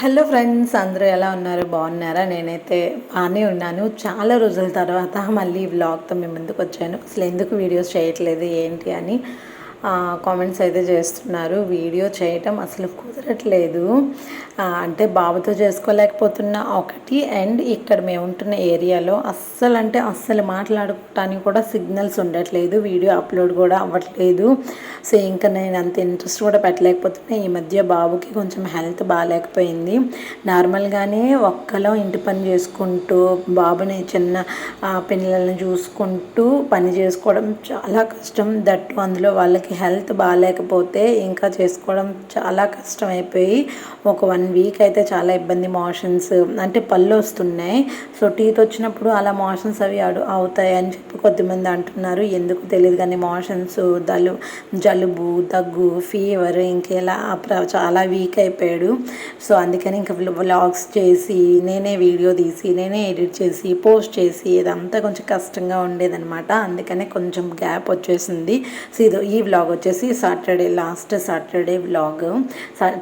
Hello friends అందరూ ఎలా ఉన్నారు? బాగున్నారా? నేనైతే బాగానే ఉన్నాను. చాలా రోజుల తర్వాత మళ్ళీ ఈ వ్లాగ్తో మీ ముందుకు వచ్చాను. అసలు ఎందుకు వీడియోస్ చేయట్లేదు? ఏంటి అని కామెంట్స్ అయితే చేస్తున్నారు. వీడియో చేయటం అసలు కుదరట్లేదు. అంటే బాబుతో చేసుకోలేకపోతున్న ఒకటి అండ్ ఇక్కడ మేము ఉంటున్న ఏరియాలో అస్సలు అంటే అస్సలు మాట్లాడుకోవటానికి కూడా సిగ్నల్స్ ఉండట్లేదు. వీడియో అప్లోడ్ కూడా అవ్వట్లేదు. సో ఇంకా నేను అంత ఇంట్రెస్ట్ కూడా పెట్టలేకపోతున్నా. ఈ మధ్య బాబుకి కొంచెం హెల్త్ బాగాలేకపోయింది. నార్మల్గానే ఒక్కలో ఇంటి పని చేసుకుంటూ బాబుని చిన్న పిల్లల్ని చూసుకుంటూ పని చేసుకోవడం చాలా కష్టం. దట్టు అందులో వాళ్ళకి హెల్త్ బాగాలేకపోతే ఇంకా చేసుకోవడం చాలా కష్టం అయిపోయి ఒక వన్ వీక్ అయితే చాలా ఇబ్బంది మోషన్స్ అంటే పళ్ళు వస్తున్నాయి. సో టీత్ వచ్చినప్పుడు అలా మోషన్స్ అవి అడు అవుతాయి అని చెప్పి కొద్దిమంది అంటున్నారు. ఎందుకు తెలియదు కానీ మోషన్స్ దలు జలుబు దగ్గు ఫీవర్ ఇంకెలా ప్ర- చాలా వీక్ అయిపోయాడు. సో అందుకని ఇంకా వ్లాగ్స్ చేసి నేనే వీడియో తీసి నేనే ఎడిట్ చేసి పోస్ట్ చేసి ఇదంతా కొంచెం కష్టంగా ఉండేదనమాట అందుకనే కొంచెం గ్యాప్ వచ్చేసింది. సో ఇది ఈ వ్లాగ్ వచ్చేసి Saturday last Saturday vlog.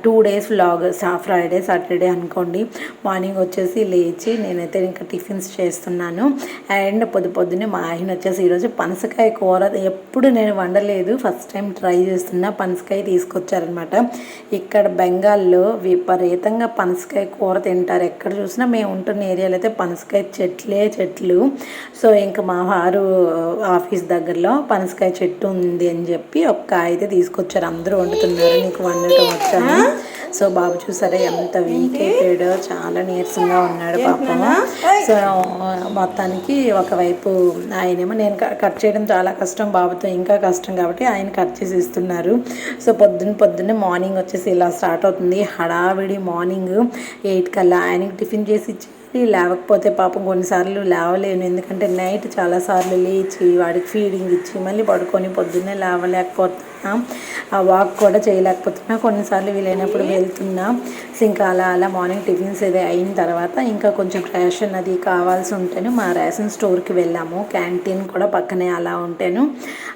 Two days vlog Friday Saturday అనుకోండి. మార్నింగ్ వచ్చేసి లేచి నేనైతే ఇంకా టిఫిన్స్ చేస్తున్నాను. అండ్ పొద్దు పొద్దునే మా ఆయన వచ్చేసి ఈరోజు పనసకాయ కూర ఎప్పుడు నేను వండలేదు. ఫస్ట్ టైం ట్రై చేస్తున్నా. పనసకాయ తీసుకొచ్చారనమాట. ఇక్కడ బెంగాల్లో విపరీతంగా పనసకాయ కూర తింటారు. ఎక్కడ చూసినా మేము ఉంటున్న ఏరియాలో అయితే పనసకాయ చెట్లే చెట్లు. సో ఇంకా మా వారు ఆఫీస్ దగ్గరలో పనసకాయ చెట్టు ఉంది అని చెప్పి ఒక కాయ అయితే తీసుకొచ్చారు. అందరూ వండుతున్నారు. నీకు వండటం వచ్చాను సో బాబు చూసారా ఎంత వీక్ అయిపోయాడో చాలా నీరసంగా ఉన్నాడు పాపము సో మొత్తానికి ఒకవైపు ఆయనేమో నేను కట్ చేయడం చాలా కష్టం బాబుతో ఇంకా కష్టం కాబట్టి ఆయన కట్ చేసి ఇస్తున్నారు. సో పొద్దున్న పొద్దున్నే మార్నింగ్ వచ్చేసి ఇలా స్టార్ట్ అవుతుంది. హడావిడి మార్నింగ్ ఎయిట్ కల్లా ఆయనకి టిఫిన్ చేసి ఇచ్చి లేవకపోతే పాపం కొన్నిసార్లు లేవలేను. ఎందుకంటే నైట్ చాలాసార్లు లేచి వాడికి ఫీడింగ్ ఇచ్చి మళ్ళీ పడుకొని పొద్దున్నే లేవలేకపోతున్నా ఆ వాక్ కూడా చేయలేకపోతున్నా. కొన్నిసార్లు వీలైనప్పుడు వెళ్తున్నా. ఇంకా అలా అలా మార్నింగ్ టిఫిన్స్ అది అయిన తర్వాత ఇంకా కొంచెం రేషన్ అది కావాల్సి ఉంటేను మా రేషన్ స్టోర్కి వెళ్ళాము. క్యాంటీన్ కూడా పక్కనే అలా ఉంటేను.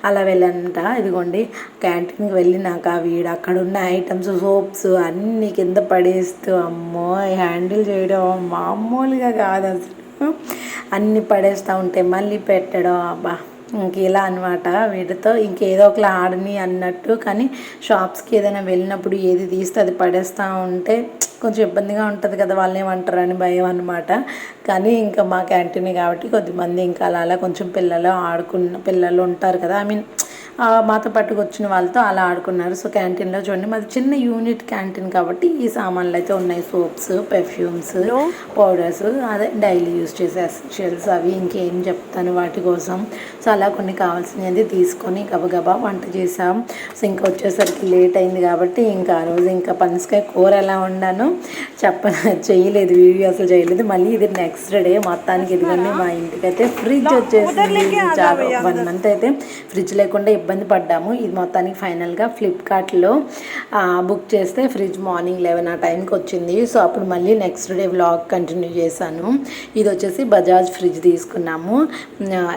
అలా వెళ్ళానంట ఇదిగోండి క్యాంటీన్కి వెళ్ళినాక వీడు అక్కడ ఉన్న ఐటమ్స్ సోప్స్ అన్నీ కింద పడేస్తూ అమ్మో హ్యాండిల్ చేయడం మామూలుగా కాదు అసలు. అన్నీ పడేస్తూ ఉంటే మళ్ళీ పెట్టడం అబ్బా ఇంక ఇలా అనమాట వీటితో ఇంకేదో ఒకలా ఆడని అన్నట్టు. కానీ షాప్స్కి ఏదైనా వెళ్ళినప్పుడు ఏది తీస్తే అది పడేస్తూ ఉంటే కొంచెం ఇబ్బందిగా ఉంటుంది కదా. వాళ్ళు ఏమంటారు అని భయం అనమాట కానీ ఇంకా మా క్యాంటీన్ కాబట్టి కొద్దిమంది ఇంకా అలా అలా కొంచెం పిల్లలు ఆడుకున్న పిల్లలు ఉంటారు కదా. ఐ మీన్ మాతో పట్టుకు వచ్చిన వాళ్ళతో అలా ఆడుకున్నారు. సో క్యాంటీన్లో చూడండి మాది చిన్న యూనిట్ క్యాంటీన్ కాబట్టి ఈ సామాన్లు అయితే ఉన్నాయి. సోప్స్ పెర్ఫ్యూమ్స్ పౌడర్స్ అదే డైలీ యూస్ చేసే ఎసెన్షియల్స్ అవి ఇంకేం చెప్తాను వాటి కోసం. సో అలా కొన్ని కావాల్సినవి తీసుకొని గబగబా వంట చేసాం సో ఇంకా వచ్చేసరికి లేట్ అయింది కాబట్టి ఇంకా ఆ రోజు ఇంకా పనసకాయ కూర ఎలా వండాను చెప్ప చేయలేదు వీడియో అసలు చేయలేదు. మళ్ళీ ఇది నెక్స్ట్ డే మొత్తానికి ఇదిగోండి మా ఇంటికైతే ఫ్రిడ్జ్ వచ్చేసింది. చాలా. వన్ మంత్ అయితే ఫ్రిడ్జ్ లేకుండా ఇబ్బంది పడ్డాము. ఇది మొత్తానికి ఫైనల్గా ఫ్లిప్కార్ట్లో బుక్ చేస్తే ఫ్రిడ్జ్ మార్నింగ్ లెవెన్ ఆ టైంకి వచ్చింది. సో అప్పుడు మళ్ళీ నెక్స్ట్ డే వ్లాగ్ కంటిన్యూ చేశాను. ఇది వచ్చేసి బజాజ్ ఫ్రిడ్జ్ తీసుకున్నాము.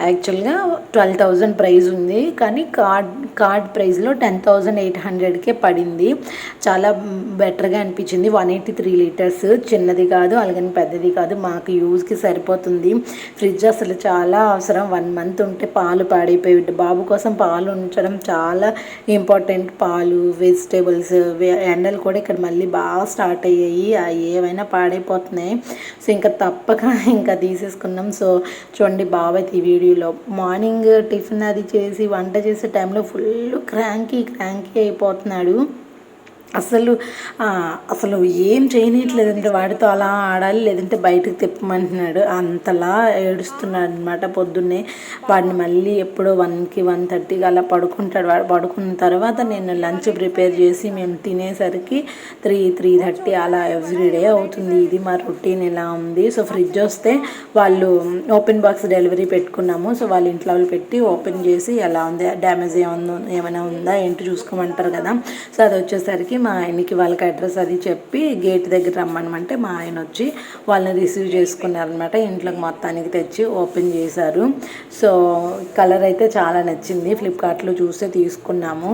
యాక్చువల్గా ట్వెల్వ్ థౌజండ్ ప్రైస్ ఉంది. కానీ కార్డ్ కార్డ్ ప్రైస్లో టెన్ థౌజండ్ ఎయిట్ హండ్రెడ్కే పడింది. చాలా బెటర్గా అనిపించింది. వన్ ఎయిటీ త్రీ లీటర్స్ చిన్నది కాదు అలాగని పెద్దది కాదు మాకు యూజ్కి సరిపోతుంది. ఫ్రిడ్జ్ అసలు చాలా అవసరం. వన్ మంత్ ఉంటే పాలు పాడైపోయి బాబు కోసం పాలు ఉంచడం చాలా ఇంపార్టెంట్. పాలు వెజిటేబుల్స్ ఎండలు కూడా ఇక్కడ మళ్ళీ బాగా స్టార్ట్ అయ్యాయి. ఏవైనా పాడైపోతున్నాయి. సో ఇంకా తప్పక ఇంకా తీసేసుకున్నాం. సో చూడండి బాబు అయితే ఈ వీడియోలో మార్నింగ్ టిఫిన్ అది చేసి వంట చేసే టైంలో ఫుల్ క్రాంకీ క్రాంకీ అయిపోతున్నాడు. అసలు అసలు ఏం చేయనట్లేదంటే వాడితో అలా ఆడాలి లేదంటే బయటకు తిప్పమంటున్నాడు. అంతలా ఏడుస్తున్నాడు అనమాట పొద్దున్నే. వాడిని మళ్ళీ ఎప్పుడో వన్కి వన్ థర్టీకి అలా పడుకుంటాడు. వాడు పడుకున్న తర్వాత నేను లంచ్ ప్రిపేర్ చేసి మేము తినేసరికి త్రీ త్రీ థర్టీ అలా ఎవ్రీడే అవుతుంది. ఇది మా రొటీన్ ఇలా ఉంది? సో ఫ్రిడ్జ్ వస్తే వాళ్ళు ఓపెన్ బాక్స్ డెలివరీ పెట్టుకున్నాము. సో వాళ్ళ ఇంట్లో వాళ్ళు పెట్టి ఓపెన్ చేసి ఎలా ఉంది? డ్యామేజ్ ఏమన్నా ఏమైనా ఉందా? ఏంటి చూసుకోమంటారు కదా. సో అది వచ్చేసరికి మా ఆయనకి వాళ్ళకి అడ్రస్ అది చెప్పి గేట్ దగ్గర రమ్మనమంటే మా ఆయన వచ్చి వాళ్ళని రిసీవ్ చేసుకున్నారనమాట ఇంట్లోకి మొత్తానికి తెచ్చి ఓపెన్ చేశారు. సో కలర్ అయితే చాలా నచ్చింది. ఫ్లిప్కార్ట్లో చూస్తే తీసుకున్నాము.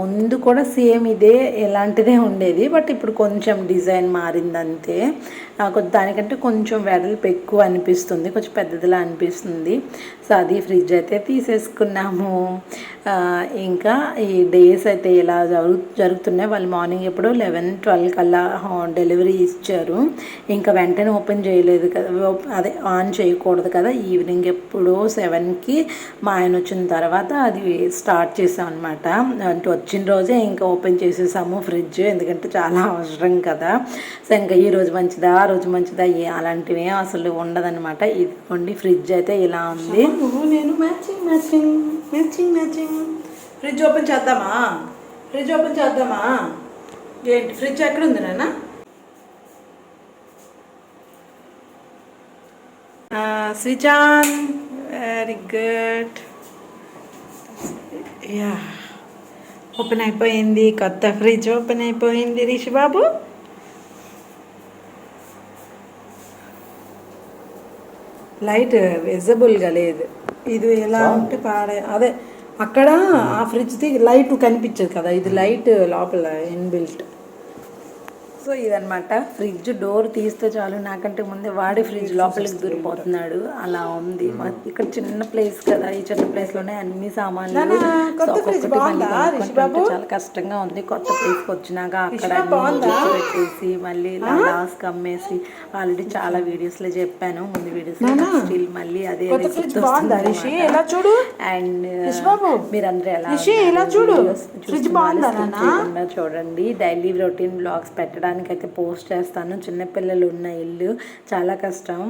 ముందు కూడా సేమ్ ఇదే ఎలాంటిదే ఉండేది. బట్ ఇప్పుడు కొంచెం డిజైన్ మారింది అంతే కొద్ది దానికంటే కొంచెం వెడల్పు ఎక్కువ అనిపిస్తుంది. కొంచెం పెద్దదిలా అనిపిస్తుంది. సో అది ఫ్రిడ్జ్ అయితే తీసేసుకున్నాము. ఇంకా ఈ డేస్ అయితే ఇలా జరుగు జరుగుతున్నాయి. వాళ్ళు మార్నింగ్ ఎప్పుడో లెవెన్ ట్వెల్వ్ కల్లా డెలివరీ ఇచ్చారు. ఇంకా వెంటనే ఓపెన్ చేయలేదు కదా అదే ఆన్ చేయకూడదు కదా ఈవినింగ్ ఎప్పుడో సెవెన్కి మా ఆయన వచ్చిన తర్వాత అది స్టార్ట్ చేసాం అనమాట అంటే వచ్చిన రోజే ఇంకా ఓపెన్ చేసేసాము ఫ్రిడ్జ్ ఎందుకంటే చాలా అవసరం కదా. సో ఇంకా ఈ రోజు మంచిదా ఆ రోజు మంచిదా ఏ అలాంటివి అసలు ఉండదన్నమాట. ఇదిగోండి ఫ్రిడ్జ్ అయితే ఇలా ఉంది. నువ్వు నేను matching matching matching matching. Fridge open చేద్దామా? ఫ్రిడ్జ్ ఓపెన్ చేద్దామా? ఏంటి ఫ్రిడ్జ్ ఎక్కడ ఉంది నాన్న? Switch on very good. Yeah open అయిపోయింది కొత్త ఫ్రిడ్జ్ ఓపెన్ అయిపోయింది రిషి బాబు. లైట్ విజిబుల్గా లేదు. ఇది ఎలా ఉంటే పాడే అదే అక్కడ ఆ ఫ్రిడ్జ్ది లైట్ కనిపించదు కదా ఇది లైట్ లోపల ఇన్బిల్ట్. సో ఇదనమాట ఫ్రిడ్జ్ డోర్ తీస్తే చాలు. నాకంటే ముందే వాడి ఫ్రిడ్జ్ లోపలికి దూరిపోతున్నాడు. అలా ఉంది. ఇక్కడ చిన్న ప్లేస్ కదా. ఈ చిన్న ప్లేస్లోనే అన్ని సామాన్లు ఒక్కొక్కటి? చాలా కష్టంగా ఉంది. కొత్త ప్లేస్ వచ్చినాక అక్కడ? పెట్టేసి మళ్ళీ లాస్ట్ అమ్మేసి ఆల్రెడీ చాలా వీడియోస్లో చెప్పాను. ముందు వీడియోస్ స్టిల్ మళ్ళీ అదే చూడు? అండ్ బాబు, మీరందరూ ఎలా చూడు. చూడండి. డైలీ రొటీన్ బ్లాగ్స్ పెట్టడానికి అయితే పోస్ట్ చేస్తాను. చిన్నపిల్లలు ఉన్న ఇల్లు చాలా కష్టం.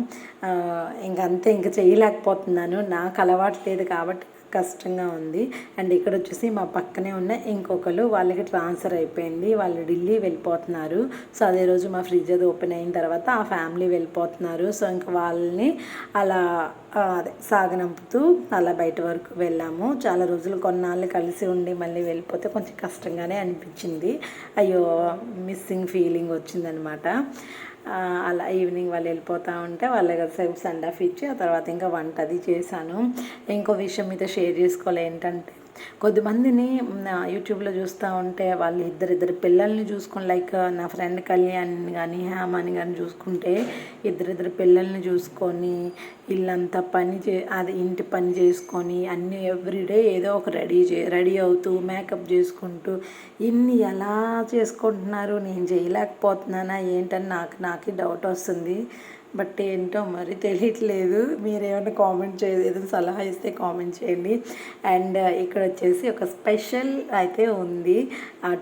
ఇంకంతే ఇంక ఇంక చేయలేకపోతున్నాను. నాకు అలవాటు లేదు కాబట్టి కష్టంగా ఉంది. అండ్ ఇక్కడ వచ్చేసి మా పక్కనే ఉన్న ఇంకొకరు వాళ్ళకి ట్రాన్స్ఫర్ అయిపోయింది. వాళ్ళు ఢిల్లీ వెళ్ళిపోతున్నారు. సో అదే రోజు మా ఫ్రిడ్జ్ అది ఓపెన్ అయిన తర్వాత ఆ ఫ్యామిలీ వెళ్ళిపోతున్నారు. సో ఇంకా వాళ్ళని అలా అదే సాగనంపుతూ అలా బయట వరకు వెళ్ళాము. చాలా రోజులు కొన్నాళ్ళు కలిసి ఉండి మళ్ళీ వెళ్ళిపోతే కొంచెం కష్టంగానే అనిపించింది. అయ్యో మిస్సింగ్ ఫీలింగ్ వచ్చిందనమాట. అలా ఈవినింగ్ వాళ్ళు వెళ్ళిపోతూ ఉంటే వాళ్ళకి సేపు సెండ్ ఆఫ్ ఇచ్చి ఆ తర్వాత ఇంకా వంట అది చేశాను. ఇంకో విషయం మీతో షేర్ చేసుకోవాలి ఏంటంటే కొద్దిమందిని నా యూట్యూబ్లో చూస్తూ ఉంటే వాళ్ళు ఇద్దరిద్దరు పిల్లల్ని చూసుకొని లైక్ నా ఫ్రెండ్ కళ్యాణ్ కానీ హేమాని కానీ చూసుకుంటే ఇద్దరిద్దరు పిల్లల్ని చూసుకొని ఇల్లంతా పని చే అది ఇంటి పని చేసుకొని అన్ని ఎవ్రీడే ఏదో ఒక రెడీ చే రెడీ అవుతూ మేకప్ చేసుకుంటూ ఇన్ని ఎలా చేసుకుంటున్నారు? నేను చేయలేకపోతున్నానా? ఏంటని నాకు నాకే డౌట్ వస్తుంది. బట్ ఏంటో మరి తెలియట్లేదు. మీరు ఏమైనా కామెంట్ చే ఏదైనా సలహా ఇస్తే కామెంట్ చేయండి. అండ్ uh, ఇక్కడ వచ్చేసి ఒక స్పెషల్ అయితే ఉంది.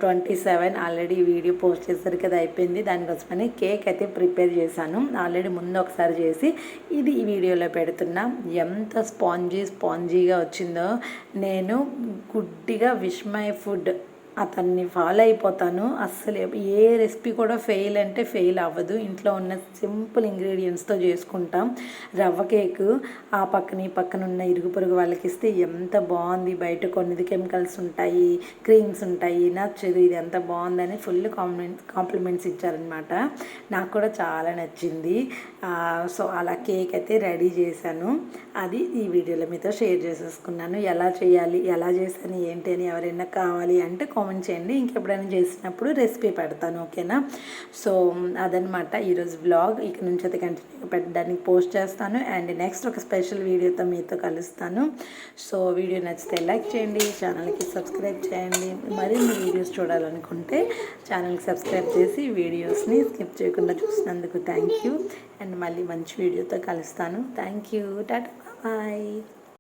Twenty seven already video post చేశారు కదా అయిపోయింది. దానికోసమని కేక్ అయితే ప్రిపేర్ చేశాను. ఆల్రెడీ ముందు ఒకసారి చేసి ఇది ఈ వీడియోలో పెడుతున్నా. ఎంత స్పాంజీ స్పాంజీగా వచ్చిందో. నేను గుడ్డిగా విష్మై ఫుడ్ అతన్ని ఫాలో అయిపోతాను. అస్సలు ఏ రెసిపీ కూడా ఫెయిల్ అంటే ఫెయిల్ అవ్వదు. ఇంట్లో ఉన్న సింపుల్ ఇంగ్రీడియంట్స్తో చేసుకుంటాం. రవ్వ కేకు ఆ పక్కన ఈ పక్కన ఉన్న ఇరుగు పొరుగు వాళ్ళకి ఇస్తే ఎంత బాగుంది. బయట కొన్నిది కెమికల్స్ ఉంటాయి క్రీమ్స్ ఉంటాయి నచ్చదు. ఇది ఎంత బాగుందని ఫుల్ కాంప్లిమెంట్ కాంప్లిమెంట్స్ ఇచ్చారనమాట నాకు కూడా చాలా నచ్చింది. సో అలా కేక్ అయితే రెడీ చేశాను. అది ఈ వీడియోలో మీతో షేర్ చేసేసుకున్నాను. ఎలా చేయాలి ఎలా చేశాను ఏంటి అని ఎవరైనా కావాలి అంటే కామెంట్ చేయండి. ఇంకెప్పుడైనా చేసినప్పుడు రెసిపీ పెడతాను ఓకేనా? సో అదనమాట ఈరోజు బ్లాగ్ ఇక నుంచి అయితే కంటిన్యూ పెట్టడానికి పోస్ట్ చేస్తాను. అండ్ నెక్స్ట్ ఒక స్పెషల్ వీడియోతో మీతో కలుస్తాను. సో వీడియో నచ్చితే లైక్ చేయండి ఛానల్కి సబ్స్క్రైబ్ చేయండి. మరిన్ని వీడియోస్ చూడాలనుకుంటే ఛానల్కి సబ్స్క్రైబ్ చేసి వీడియోస్ని స్కిప్ చేయకుండా చూసినందుకు థ్యాంక్ యూ అండ్ మళ్ళీ మంచి వీడియోతో కలుస్తాను. Thank you tata bye